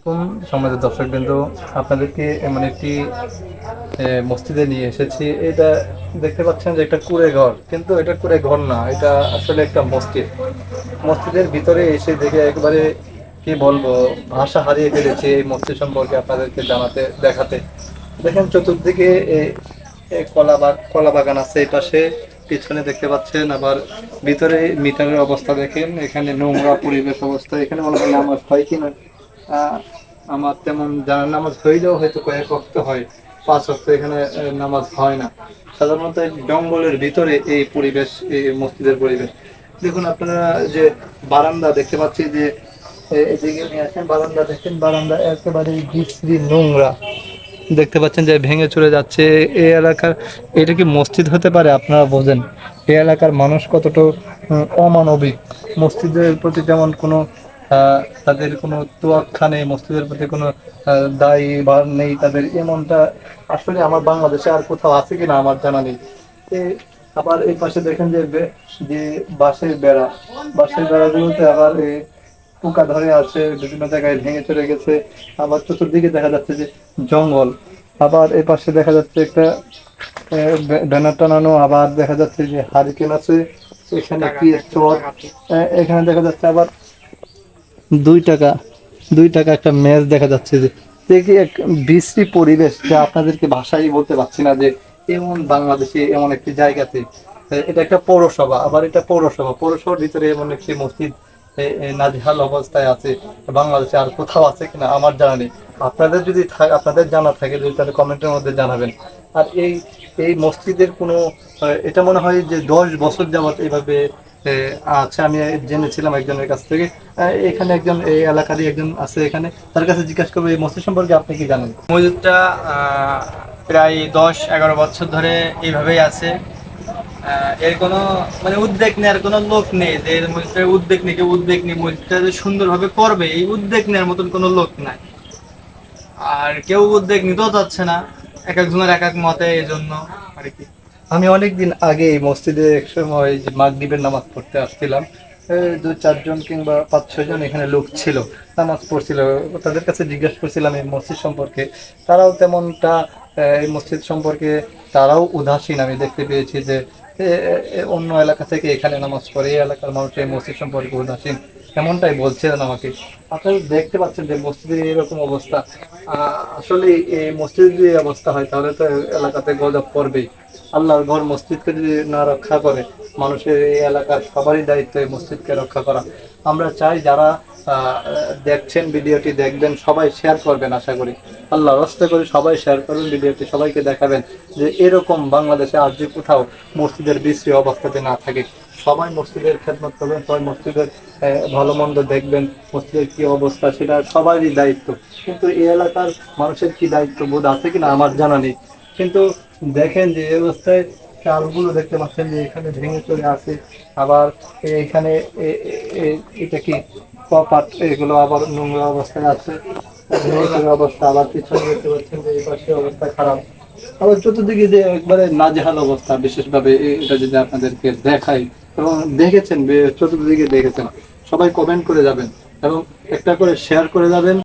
আসসালামাইকুম সম্মানিত দর্শকবৃন্দ আপনাদেরকে এমন একটি মসজিদে নিয়ে এসেছি। এটা দেখতে পাচ্ছেন যে একটা কুড়ে ঘর কিন্তু এটা কুড়ে ঘর না এটা আসলে একটা মসজিদ। মসজিদের ভিতরে এসে দেখে একবারে কি বলব ভাষা হারিয়ে ফেলেছি এই মসজিদ সম্পর্কে আপনাদেরকে জানাতে দেখাতে। দেখেন চতুর্দিকে কলা কলা বাগান আছে এই পাশে। পিছনে দেখতে পাচ্ছেন আবার ভিতরে মিটারের অবস্থা দেখেন। এখানে নোংরা পরিবেশ অবস্থা। এখানে মনে হয় নামাজ হয় কিনা। আহ, আমার তেমন জানা নামাজ হইলেও হয়তো কয়েক রক্ত হয়, পাঁচ রক্ত এখানে নামাজ হয় না। সাধারণত জঙ্গলের ভিতরে এই পরিবেশ, এই মসজিদের পরিবেশ। দেখুন আপনারা যে বারান্দা দেখতে পাচ্ছি যে এদিকে নিয়ে আসেন, বারান্দা দেখেন, বারান্দা একেবারে বিশ্রী নোংরা। দেখতে পাচ্ছেন যে ভেঙে চলে যাচ্ছে। এই এলাকার, এটা কি মসজিদ হতে পারে আপনারা বোঝেন? এই এলাকার মানুষ কতটা অমানবিক। মসজিদের প্রতি যেমন কোনো তাদের কোনো তোয়াক্কা নেই, মসজিদের প্রতি কোনো দায়ী বা নেই তাদের, এমনটা আসলে আমার বাংলাদেশে আর কোথাও আছে কিনা আমার জানা নেই। আবার এই পাশে দেখেন যে যে বাঁশের বেড়া, বাঁশের বেড়াগুলোতে আবার পোকা ধরে আছে, বিভিন্ন জায়গায় ভেঙে চলে গেছে, আবার চতুর্দিকে দেখা যাচ্ছে যে জঙ্গল। আবার এই পাশে দেখা যাচ্ছে একটা ব্যানার টানানো, আবার দেখা যাচ্ছে যে হারিকেন আছে, এখানে কি চর এখানে দেখা যাচ্ছে আবার দুই টাকা দুই টাকা একটা ম্যাচ দেখা যাচ্ছে যে দেখি এক বিশ্রী পরিবেশ যা আপনাদেরকে ভাষাই বলতে পারছি না যে এমন বাংলাদেশে এমন একটি জায়গাতে এটা একটা পৌরসভা আবার এটা পৌরসভা। পৌরসভার ভিতরে এমন একটি মসজিদ এ, অবস্থায় আছে। বাংলাদেশে আর কোথাও আছে কিনা আমার জানা নেই। আপনাদের যদি আপনাদের জানা থাকে যদি তাহলে কমেন্টের মধ্যে জানাবেন। আর এই এই মসজিদের কোনো এটা মনে হয় যে দশ বছর যাবত এইভাবে এ, আচ্ছা আমি জেনেছিলাম একজনের কাছ থেকে। এখানে একজন এই এলাকারই একজন আছে এখানে। তার কাছে জিজ্ঞাসা করব এই মসজিদ সম্পর্কে আপনি কি জানেন? মসজিদটা প্রায় দশ এগারো বছর ধরে এইভাবেই আছে। এর কোনো মানে উদ্যোগ নেওয়ার কোনো লোক নেই যে মসজিদের উদ্যোগ নিয়ে কেউ উদ্যোগ নিয়ে মসজিদটা সুন্দরভাবে করবে এই উদ্বেগ নেওয়ার মতন কোনো লোক নাই। আর কেউ উদ্যোগ নিতেও চাচ্ছে না। এক একজনের এক এক মতে এই জন্য আর কি। আমি অনেকদিন আগে এই মসজিদে এক সময় যে নামাজ পড়তে আসছিলাম। দু চারজন কিংবা পাঁচ ছজন এখানে লোক ছিল, নামাজ পড়ছিল। তাদের কাছে জিজ্ঞেস করছিলাম এই মসজিদ সম্পর্কে। তারাও তেমনটা এই মসজিদ সম্পর্কে তারাও উদাসীন। আমি দেখতে পেয়েছি যে অন্য এলাকা থেকে এখানে নামাজ পড়ে, এই এলাকার মানুষ এই মসজিদ সম্পর্কে উদাসীন। এমনটাই বলছিলেন আমাকে। আপনারা দেখতে পাচ্ছেন যে মসজিদের এরকম অবস্থা আসলে এই মসজিদের যদি অবস্থা হয়, তাহলে তো এলাকাতে গজব পড়বেই। আল্লাহর ঘর মসজিদকে যদি না রক্ষা করে, মানুষের এই এলাকার সবারই দায়িত্ব এই মসজিদকে রক্ষা করা। আমরা চাই যারা দেখছেন ভিডিওটি, দেখবেন, সবাই শেয়ার করবেন, আশা করি। আল্লাহ রস্তে করে সবাই শেয়ার করবেন, ভিডিওটি সবাইকে দেখাবেন যে এরকম বাংলাদেশে আর যে কোথাও মসজিদের বিশ্রী অবস্থাতে না থাকে। সবাই মসজিদের খেদমত করবেন, সবাই মসজিদের ভালো মন্দ দেখবেন, মসজিদের কি অবস্থা সেটা সবারই দায়িত্ব। কিন্তু এই এলাকার মানুষের কি দায়িত্ব বোধ আছে কিনা আমার জানা নেই। কিন্তু দেখেন যে এই অবস্থায় চালগুলো দেখতে পাচ্ছেন যে এখানে ভেঙে চলে আসে, আবার এখানে এটা কি কপাট, এগুলো আবার নোংরা অবস্থায় আছে নোংরা অবস্থা, আবার পিছনে দেখতে পাচ্ছেন যে এই পাশে অবস্থা খারাপ। আবার চতুর্দিকে যে একবারে নাজেহাল অবস্থা, বিশেষভাবে এটা যদি আপনাদেরকে দেখাই এবং দেখেছেন চতুর্দিকে দেখেছেন। সবাই কমেন্ট করে যাবেন এবং একটা করে শেয়ার করে যাবেন।